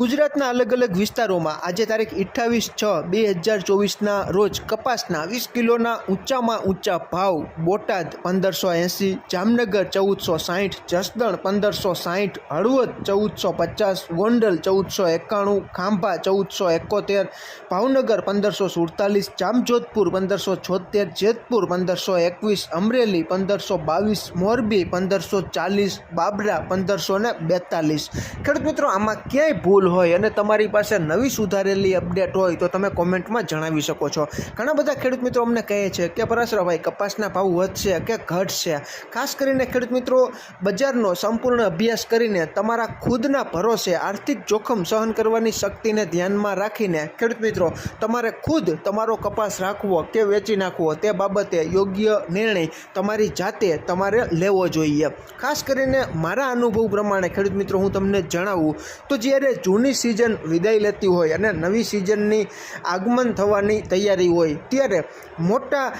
ગુજરાતના અલગ અલગ વિસ્તારોમાં આજે તારીખ અઠ્ઠાવીસ છ બે હજાર ચોવીસના રોજ કપાસના વીસ કિલોના ઊંચામાં ઊંચા ભાવ, બોટાદ પંદરસો એંસી, જામનગર ચૌદસો સાહીઠ જસદણ પંદરસો સાહીઠ હળવદ ચૌદસો પચાસ, ગોંડલ ચૌદસો એકાણું, ખાંભા ચૌદસો એકોતેર, ભાવનગર પંદરસો સુડતાલીસ, જામજોધપુર પંદરસો છોતેર, જેતપુર પંદરસો એકવીસ, અમરેલી પંદરસો બાવીસ, મોરબી પંદરસો ચાલીસ, બાબરા પંદરસો ને બેતાલીસ. ખેડૂત મિત્રો, આમાં ક્યાંય ભૂલ હોય અને તમારી પાસે નવી સુધારેલી અપડેટ હોય તો તમે કોમેન્ટમાં જણાવી શકો છો. ઘણા બધા ખેડૂત મિત્રો અમને કહે છે કે પરાશરાભાઈ, કપાસના ભાવ વધશે કે ઘટશે? ખાસ કરીને ખેડૂત મિત્રો, બજારનો સંપૂર્ણ અભ્યાસ કરીને તમારા ખુદના ભરોસે આર્થિક જોખમ સહન કરવાની શક્તિને ધ્યાનમાં રાખીને ખેડૂત મિત્રો, તમારે ખુદ તમારો કપાસ રાખવો કે વેચી નાખવો તે બાબતે યોગ્ય નિર્ણય તમારી જાતે તમારે લેવો જોઈએ. ખાસ કરીને મારા અનુભવ પ્રમાણે ખેડૂત મિત્રો, હું તમને જણાવું. તો જ્યારે જૂની સિઝન વિદાય લેતી હોય અને નવી સિઝનની આગમન થવાની તૈયારી હોય, ત્યારે મોટા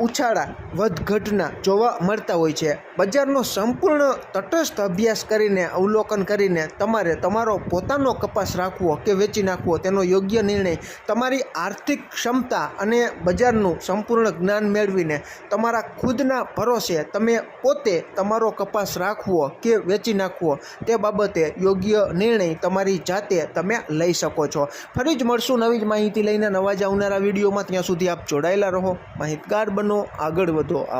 ઉછાળા, વધઘટના જોવા મળતા હોય છે. બજારનો સંપૂર્ણ તટસ્થ અભ્યાસ કરીને, અવલોકન કરીને તમારે તમારો પોતાનો કપાસ રાખવો કે વેચી નાખવો, તેનો યોગ્ય નિર્ણય, તમારી આર્થિક ક્ષમતા અને બજારનું સંપૂર્ણ જ્ઞાન મેળવીને તમારા ખુદના ભરોસે તમે પોતે તમારો કપાસ રાખવો કે વેચી નાખવો, તે બાબતે યોગ્ય નિર્ણય તમારી જાતે તમે લઈ શકો છો. ફરી જ મળશું નવી જ માહિતી લઈને નવા જ આવનારા વિડીયોમાં. ત્યાં સુધી આપ જોડાયેલા રહો. માહિતગાર બનો, આગળ વધો.